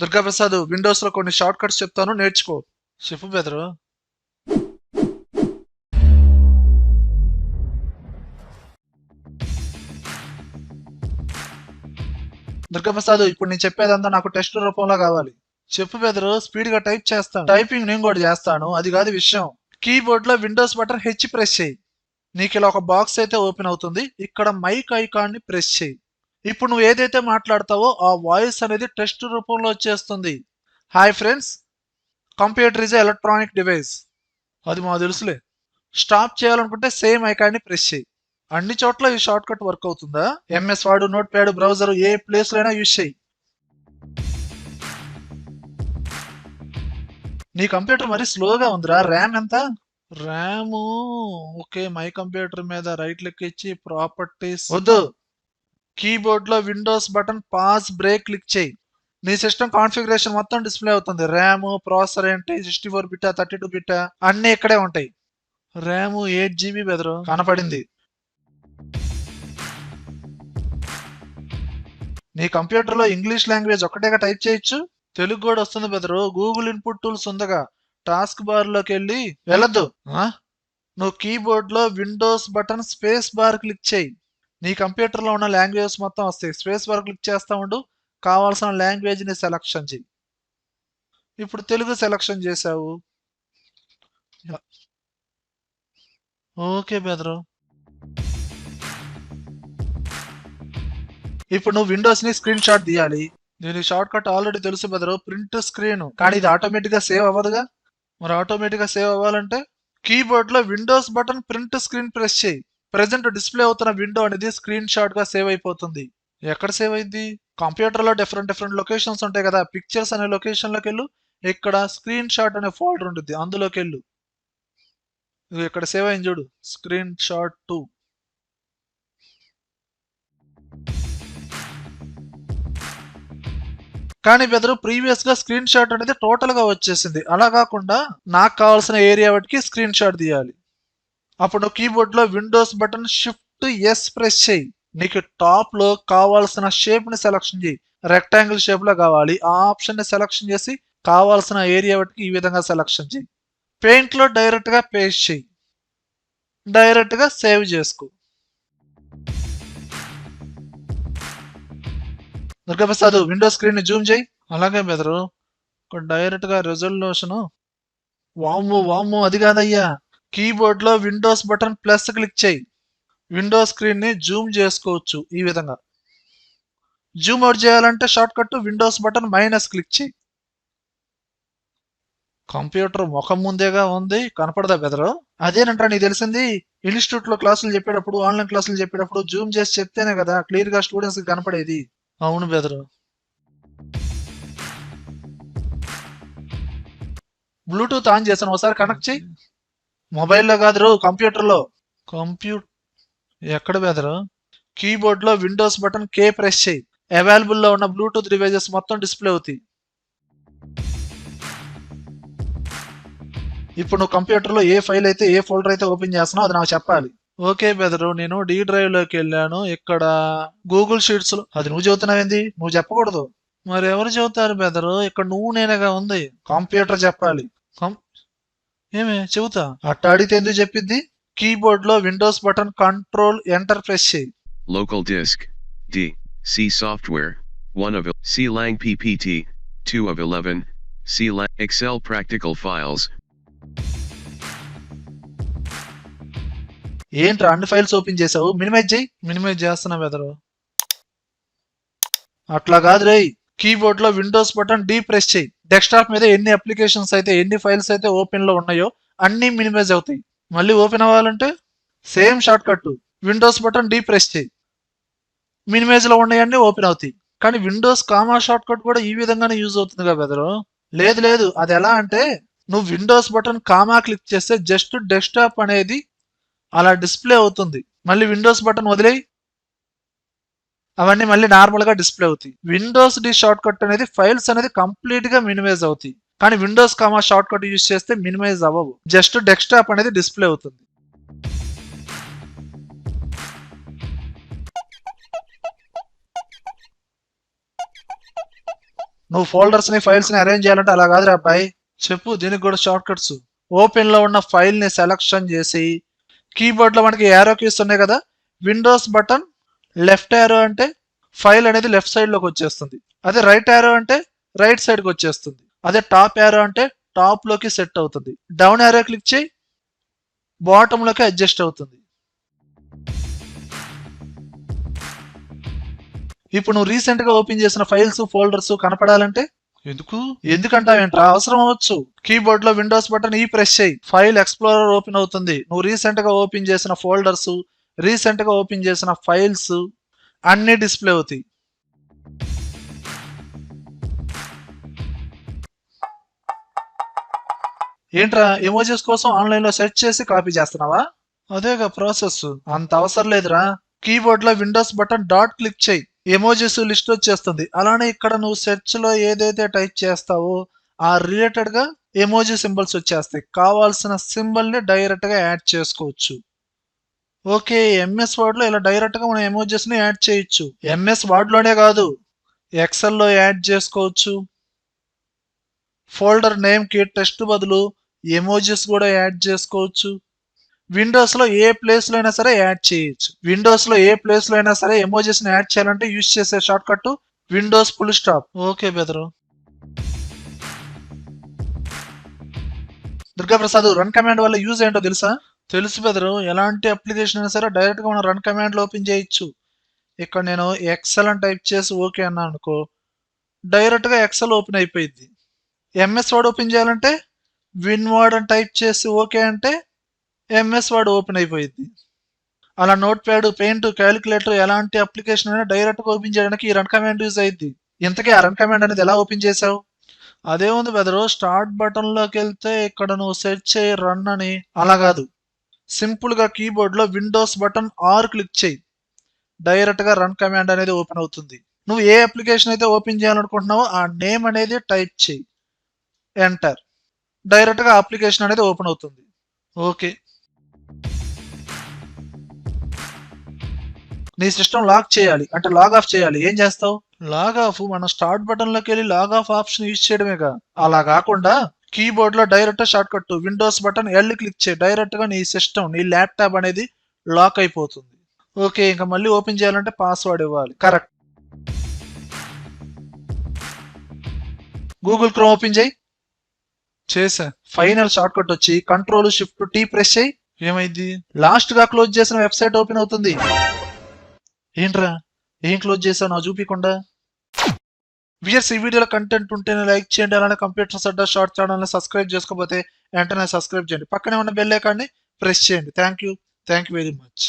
దుర్గాప్రసాద్ విండోస్లో కొన్ని short cuts చెప్తాను నేర్చుకో. చెప్పు బెదరు. దుర్గాప్రసాద్ ఇప్పుడు నేను చెప్పేదంతా నాకు టెస్ట్ రూపంలో కావాలి. చెప్పు బెదరు స్పీడ్గా టైప్ చేస్తాను. టైపింగ్ నేను కూడా చేస్తాను అది కాదు విషయం. కీబోర్డ్లో విండోస్ బటన్ హెచ్ ప్రెస్ చేయి. నీకు ఇలా ఒక బాక్స్ అయితే ఓపెన్ అవుతుంది ఇక్కడ మైక్ ఐకాన్ని ప్రెస్ చేయి. ఇప్పుడు నువ్వు ఏదైతే మాట్లాడతావో ఆ వాయిస్ అనేది టెస్ట్ రూపంలో వచ్చేస్తుంది. Hi friends computer is electronic device అది మా తెలుసులే. స్టాప్ చేయాలనుకుంటే సేమ్ ఐకాన్ని ప్రెస్ చేయి. అన్ని చోట్ల ఈ షార్ట్ కట్ వర్క్ అవుతుందా ఎంఎస్ వాడు నోట్ ప్యాడ్ బ్రౌజర్ ఏ ప్లేస్లో అయినా యూజ్ చేయి. నీ కంప్యూటర్ మరి స్లోగా ఉందిరా. ర్యామ్ ఎంత? ర్యామ్ ఓకే మై కంప్యూటర్ మీద రైట్ క్లిక్ ఇచ్చి ప్రాపర్టీస్ వద్దు. కీబోర్డ్లో Windows button pause break click చేయి. నీ సిస్టమ్ కాన్ఫిగరేషన్ మొత్తం డిస్ప్లే అవుతుంది. ర్యామ్ ప్రాసెసర్ ఏంటి సిక్స్టీ ఫోర్ బిట్టా థర్టీ టూ బిట్టా అన్నీ ఇక్కడే ఉంటాయి. ర్యామ్ ఎయిట్ జీబీ బెదరు. కనపడింది. నీ కంప్యూటర్లో ఇంగ్లీష్ లాంగ్వేజ్ ఒకటేగా టైప్ చేయొచ్చు. తెలుగు కూడా వస్తుంది బెదరు. గూగుల్ ఇన్పుట్ టూల్స్ ఉందగా. టాస్క్ బార్లోకి వెళ్ళి వెళ్ళద్దు. నువ్వు కీబోర్డ్లో Windows button space bar click చేయి. నీ కంప్యూటర్లో ఉన్న లాంగ్వేజెస్ మొత్తం వస్తాయి. స్పేస్ బార్ క్లిక్ చేస్తా ఉండు. కావాల్సిన లాంగ్వేజ్ని సెలక్షన్ చేయి ఇప్పుడు తెలుగు సెలక్షన్ చేసావు ఓకే బెదరు. ఇప్పుడు నువ్వు విండోస్ని స్క్రీన్ షాట్ తీయాలి. దీని షార్ట్ కట్ ఆల్రెడీ తెలుసు బెదరు. Print screen. కానీ ఇది ఆటోమేటిక్గా సేవ్ అవ్వదుగా? మరి ఆటోమేటిక్గా సేవ్ అవ్వాలంటే కీబోర్డ్లో Windows button print screen press చేయి ప్రెసెంట్ డిస్ప్లే అవుతున్న విండో అనేది స్క్రీన్ షాట్గా సేవ్ అయిపోతుంది. ఎక్కడ సేవ్ అయింది? కంప్యూటర్లో డిఫరెంట్ డిఫరెంట్ లొకేషన్స్ ఉంటాయి కదా. పిక్చర్స్ అనే లొకేషన్లోకి వెళ్ళు. ఇక్కడ స్క్రీన్ షాట్ అనే ఫోల్డర్ ఉంటుంది అందులోకి వెళ్ళు. ఇక్కడ సేవ్ అయింది చూడు. స్క్రీన్ షాట్ టూ కానీ బెదరు ప్రీవియస్గా స్క్రీన్ షాట్ అనేది టోటల్గా వచ్చేసింది. అలా కాకుండా నాకు కావాల్సిన ఏరియా వాటికి స్క్రీన్ షాట్ తీయాలి. అప్పుడు కీబోర్డ్లో Windows button shift S press చేయి. నీకు టాప్లో కావాల్సిన షేప్ని సెలక్షన్ చేయి. రెక్టాంగిల్ షేప్లో కావాలి. ఆ ఆప్షన్ని సెలక్షన్ చేసి కావాల్సిన ఏరియా బట్టి ఈ విధంగా సెలక్షన్ చేయి. పెయింట్లో డైరెక్ట్గా పేస్ట్ చేయి. డైరెక్ట్గా సేవ్ చేసుకో. దుర్గాప్రసాద్ విండో స్క్రీన్ని జూమ్ చేయి. అలాగే బెదరు. డైరెక్ట్గా రెజల్యూషన్ వాము వాము అది కాదయ్యా. కీబోర్డ్లో విండోస్ బటన్ ప్లస్ క్లిక్ చేయి. విండో స్క్రీన్ని జూమ్ చేసుకోవచ్చు ఈ విధంగా. జూమ్ అవుట్ చేయాలంటే shortcut Windows button minus click చేయి. కంప్యూటర్ ముఖం ముందేగా ఉంది కనపడదా బెదరు అదేనంటారా నీకు తెలిసింది? ఇన్స్టిట్యూట్లో క్లాసులు చెప్పేటప్పుడు ఆన్లైన్ క్లాసులు చెప్పేటప్పుడు జూమ్ చేసి చెప్తేనే కదా క్లియర్గా స్టూడెంట్స్ కనపడేది. అవును బెదరు బ్లూటూత్ ఆన్ చేశాను ఒకసారి కనెక్ట్ చేయి. మొబైల్లో కాదు కంప్యూటర్లో. కంప్యూటర్ ఎక్కడ బెదరు? కీబోర్డ్లో విండోస్ బటన్ కే ప్రెస్ చేయి. అవైలబుల్లో ఉన్న బ్లూటూత్ డివైజెస్ మొత్తం డిస్ప్లే అవుతాయి. ఇప్పుడు నువ్వు కంప్యూటర్లో ఏ ఫైల్ అయితే ఏ ఫోల్డర్ అయితే ఓపెన్ చేస్తున్నావు అది నాకు చెప్పాలి. ఓకే బెదరు నేను డి డ్రైవ్లోకి వెళ్ళాను. ఇక్కడ గూగుల్ షీట్స్లో అది నువ్వు చెబుతున్నావేంది నువ్వు చెప్పకూడదు. మరి ఎవరు చెబుతారు బెదరు? ఇక్కడ నువ్వు నేనేగా ఉంది. కంప్యూటర్ చెప్పాలి. కం- ఏమే చెబుతా అట్ట అడిగితే ఎందుకు చెప్పిద్ది కీబోర్డ్లో Windows button control enter press చేయి disk. D. C software. 1 of el- C lang PPT. 2 of 11. C lang Excel practical files. ఏంట్రా అన్ని ఫైల్స్ ఓపెన్ చేసావు మినిమైజ్ చేయి మినిమైజ్ చేస్తున్నా బెదరు అట్లా కాదు రేయ్ కీబోర్డ్లో విండోస్ బటన్ డీ ప్రెస్ చేయి డెస్క్టాప్ మీద ఎన్ని అప్లికేషన్స్ అయితే ఎన్ని ఫైల్స్ అయితే ఓపెన్లో ఉన్నాయో అన్ని మినిమైజ్ అవుతాయి. మళ్ళీ ఓపెన్ అవ్వాలంటే same shortcut Windows button D press చేయి మినిమైజ్లో ఉన్నాయన్నీ ఓపెన్ అవుతాయి. కానీ విండోస్ కామా షార్ట్ కట్ కూడా ఈ విధంగానే యూజ్ అవుతుంది కదా బెదరు లేదు లేదు. అది ఎలా అంటే నువ్వు విండోస్ బటన్ కామా క్లిక్ చేస్తే జస్ట్ డెస్క్టాప్ అనేది అలా డిస్ప్లే అవుతుంది. మళ్ళీ విండోస్ బటన్ వదిలేయి. అవన్నీ మళ్ళీ నార్మల్గా డిస్ప్లే అవుతాయి. విండోస్ డి షార్ట్ కట్ అనేది ఫైల్స్ అనేది కంప్లీట్గా మినిమైజ్ అవుతాయి. కానీ Windows comma short cut use చేస్తే మినిమైజ్ అవ్వవు. జస్ట్ డెస్క్టాప్ అనేది డిస్ప్లే అవుతుంది. నువ్వు ఫోల్డర్స్ని ఫైల్స్ని అరేంజ్ చేయాలంటే అలా కాదురా అబ్బాయి. చెప్పు దీనికి కూడా షార్ట్ కట్స్ ఓపెన్లో ఉన్న ఫైల్ని సెలక్షన్ చేసి కీబోర్డ్లో మనకి యారో కీస్ ఉన్నాయి కదా. విండోస్ బటన్ లెఫ్ట్ యారో అంటే ఫైల్ అనేది లెఫ్ట్ సైడ్లోకి వచ్చేస్తుంది. అదే రైట్ యారో అంటే రైట్ సైడ్కి వచ్చేస్తుంది. అదే టాప్ యారో అంటే టాప్లోకి సెట్ అవుతుంది. డౌన్ యారో క్లిక్ చేయి బాటమ్లోకి అడ్జస్ట్ అవుతుంది. ఇప్పుడు నువ్వు రీసెంట్గా ఓపెన్ చేసిన ఫైల్స్ ఫోల్డర్స్ కనపడాలంటే ఎందుకు? ఎందుకంటావేంట్రా అవసరం అవ్వచ్చు. కీబోర్డ్లో విండోస్ బటన్ ఈ ప్రెస్ చేయి. ఫైల్ ఎక్స్ప్లోరర్ ఓపెన్ అవుతుంది. నువ్వు రీసెంట్గా ఓపెన్ చేసిన ఫోల్డర్స్ రీసెంట్గా ఓపెన్ చేసిన ఫైల్స్ అన్ని డిస్ప్లే అవుతాయి. ఏంట్రా ఎమోజెస్ కోసం ఆన్లైన్లో సెర్చ్ చేసి కాపీ చేస్తున్నావా? అదేగా ప్రాసెస్. అంత అవసరం లేదురా. కీబోర్డ్లో విండోస్ బటన్ డాట్ క్లిక్ చేయి. ఎమోజెస్ లిస్ట్ వచ్చేస్తుంది. అలానే ఇక్కడ నువ్వు సెర్చ్లో ఏదైతే టైప్ చేస్తావో ఆ రిలేటెడ్గా ఎమోజీ సింబల్స్ వచ్చేస్తాయి. కావాల్సిన సింబల్ని డైరెక్ట్గా యాడ్ చేసుకోవచ్చు. ఓకే ఎంఎస్ వర్డ్లో ఇలా డైరెక్ట్గా మనం ఎమోజెస్ని యాడ్ చేయొచ్చు. ఎంఎస్ వర్డ్లోనే కాదు ఎక్సెల్లో యాడ్ చేసుకోవచ్చు. ఫోల్డర్ నేమ్కి టెస్ట్ బదులు ఎమోజెస్ కూడా యాడ్ చేసుకోవచ్చు. విండోస్లో ఏ ప్లేస్లో అయినా సరే యాడ్ చేయొచ్చు. విండోస్లో ఏ ప్లేస్లో అయినా సరే ఎమోజెస్ని యాడ్ చేయాలంటే యూజ్ చేసే shortcut Windows full stop okay బెదరు దుర్గాప్రసాద్ రన్ కమాండ్ వల్ల యూజ్ ఏంటో తెలుసా? తెలుసు బెదరు ఎలాంటి అప్లికేషన్ అయినా సరే డైరెక్ట్గా మనం రన్ కమాండ్లో ఓపెన్ చేయొచ్చు. ఇక్కడ నేను ఎక్సెల్ అని టైప్ చేసి ఓకే అన్నాను అనుకో డైరెక్ట్గా ఎక్సెల్ ఓపెన్ అయిపోయింది ఎంఎస్ వర్డ్ ఓపెన్ చేయాలంటే విన్ వర్డ్ అని టైప్ చేసి ఓకే అంటే ఎంఎస్ వర్డ్ ఓపెన్ అయిపోయింది అలా నోట్ ప్యాడ్ పెయింట్ క్యాలిక్యులేటర్ ఎలాంటి అప్లికేషన్ అయినా డైరెక్ట్గా ఓపెన్ చేయడానికి ఈ రన్ కమాండ్ యూజ్ అయింది ఇంతకీ ఆ రన్ కమాండ్ అనేది ఎలా ఓపెన్ చేసావు అదే ఉంది బెదరు స్టార్ట్ బటన్లోకి వెళ్తే ఇక్కడ నువ్వు సెర్చ్ చేయి రన్ అని. అలా కాదు. సింపుల్గా కీబోర్డ్లో విండోస్ బటన్ ఆర్ క్లిక్ చేయి. డైరెక్ట్గా రన్ కమాండ్ అనేది ఓపెన్ అవుతుంది. నువ్వు ఏ అప్లికేషన్ అయితే ఓపెన్ చేయాలనుకుంటున్నావో ఆ నేమ్ అనేది టైప్ చేయి. ఎంటర్ డైరెక్ట్గా అప్లికేషన్ అనేది ఓపెన్ అవుతుంది. ఓకే. నీ సిస్టమ్ లాక్ చేయాలి. అంటే లాగ్ ఆఫ్ చేయాలి. ఏం చేస్తావు? Log off. మనం స్టార్ట్ బటన్లోకి వెళ్ళి లాగ్ ఆఫ్ ఆప్షన్ యూజ్ చేయడమేగా. అలా కాకుండా కీబోర్డ్లో direct shortcut Windows button L click చేయి. డైరెక్ట్గా నీ సిస్టమ్ నీ ల్యాప్టాప్ అనేది లాక్ అయిపోతుంది. ఓకే ఇంకా మళ్ళీ ఓపెన్ చేయాలంటే పాస్వర్డ్ ఇవ్వాలి. కరెక్ట్. గూగుల్ క్రోమ్ ఓపెన్ చేయి. చేసా. ఫైనల్ షార్ట్ కట్ వచ్చి. కంట్రోల్ షిఫ్ట్ టీ ప్రెస్ చేయి. ఏమైంది? లాస్ట్గా క్లోజ్ చేసిన వెబ్సైట్ ఓపెన్ అవుతుంది. ఏంట్రా? ఏం క్లోజ్ చేసావు నా చూపించకుండా వియర్స్ ఈ వీడియోలో కంటెంట్ ఉంటేనే లైక్ చేయండి అలానే కంప్యూటర్స్ అడ్డా షార్ట్ ఛానల్ని సబ్స్క్రైబ్ చేసుకోకపోతే వెంటనే సబ్స్క్రైబ్ చేయండి. పక్కనే ఉన్న బెల్ ఐకాన్ని ప్రెస్ చేయండి. Thank you thank you very much